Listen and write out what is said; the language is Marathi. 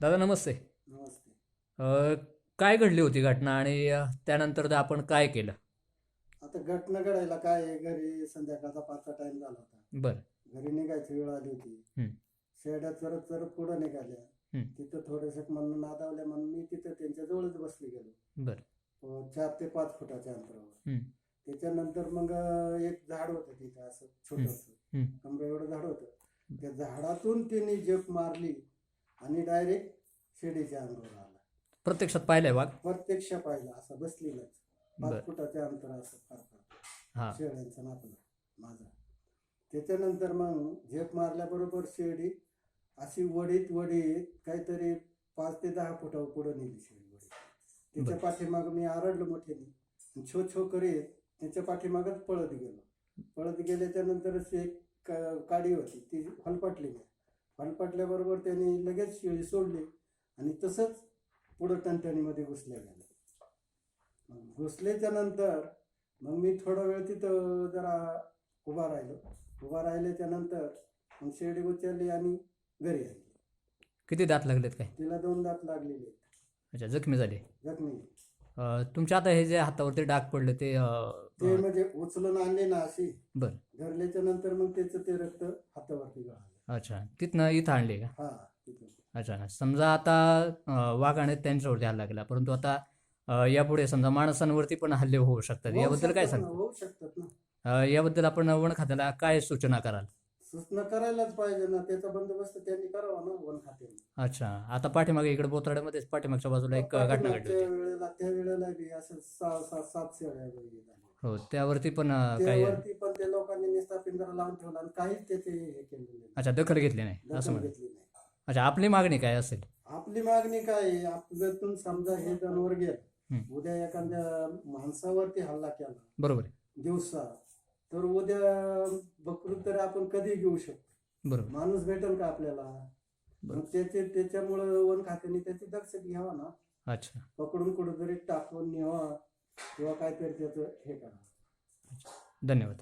दादा नमस्ते. नमस्ते. अ, काय घडली होती घटना आणि अ, त्यानंतर ते आपण काय केलं? आता घटना घडायला काय आहे, घरी संध्याकाळचा पाचचा टाइम झाला होता. बरं. घरी निघायची वेळ आली होती. शेड्या चरत चरत पुढे निघाल्या. हम्म. तिथं थोडेसे म्हणून नादावल्या म्हणून मी तिथं त्यांच्या जवळच बसली गेलो. बरं. अं, चार ते पाच फुटाच्या अंतरावर. हम्म. त्याच्यानंतर मग अं, एक झाड होतं तिथं असं छोटस. हम्म. कमरे एवढं झाड होतं. त्या झाडातून त्यांनी जप मारली. आणि डायरेक्ट शेडीच्या अंगावर आला. प्रत्यक्षात पाहिलंय वाघ? प्रत्यक्ष पाहिला असं बसलेलाच. बरं. पाच फुटाच्या अंतर असं फार फार. हां. शेळ्यांचा आपला माझा. त्याच्यानंतर मग झेप मारल्याबरोबर शेळी अशी वडीत वडीत काहीतरी पाच ते दहा फुटावर पुढं नेली शेळी वडीत त्याच्या. पाठीमाग मी आरडलो मोठ्याने. छो छो करीत त्याच्या पाठीमागच पळत गेलो. पळत गेल्याच्यानंतर एक का- काडी होती ती हलपटली नाही हलपटल्याबरोबर त्यांनी लगेच शेळी सोडली आणि तसंच पुढं टणटणीमध्ये घुसल्या गेलं मग घुसल्याच्या नंतर मग मी थोडा वेळ तिथं जरा उभा राहिलो. उभा राहिल्याच्या नंतर मग शेळी उचलली आणि घरी आली. किती दात लागलेत काय? तिला दोन दात लागलेले. अच्छा जखमी झाले. जखमी तुमच्या आता हे जे हातावरती डाग पडले ते ते म्हणजे उचलून आणले ना अशी. बरं. धरल्याच्या नंतर मग त्याचं ते रक्त हातावरती गळालं. अच्छा. तिथनं इथं आणले का? हा अच्छा समजा आता अ, वाघाने त्यांच्यावरती हल्ला केला परंतु आता अ, यापुढे समजा माणसांवरती पण हल्ले होऊ शकतात. होऊ याबद्दल काय शकतात ना, सांगता? होऊ शकतात ना. अ, याबद्दल आपण वन खात्याला काय सूचना कराल? सूचना करायलाच पाहिजे ना. त्याचा बंदोबस्त त्यांनी करावा ना वन खात्याने अच्छा. आता पाठीमागे इकडे बोथाड्यामध्येच पाठीमागच्या बाजूला एक घटना घडली होती. वेळेला त्या वेळेला बी असं सहा सात शेळ्या झाल्या. हो त्यावरती पण अ, काही त्यावरती लावून ठेवला आणि काहीच त्याचे हे केलेले नाही. अच्छा दखल घेतली नाही असं दखल म्हणा. घेतली नाही. अच्छा आपली मागणी काय असेल? आपली मागणी काय आहे? आपल्यातून समजा हे जनावर गेलं हम्म. उद्या एखाद्या माणसावरती हल्ला केला बरोबर आहे. दिवसा तर उद्या बकरू तर आपण कधी घेऊ शकतो. बरोबर. माणूस भेटेल का आपल्याला. मग त्याचे त्याच्यामुळं वन खात्याने त्याची दक्षता घ्यावा ना. अच्छा. पकडून कुठेतरी टाकून न्यावा किंवा काहीतरी त्याचं हे करा. धन्यवाद.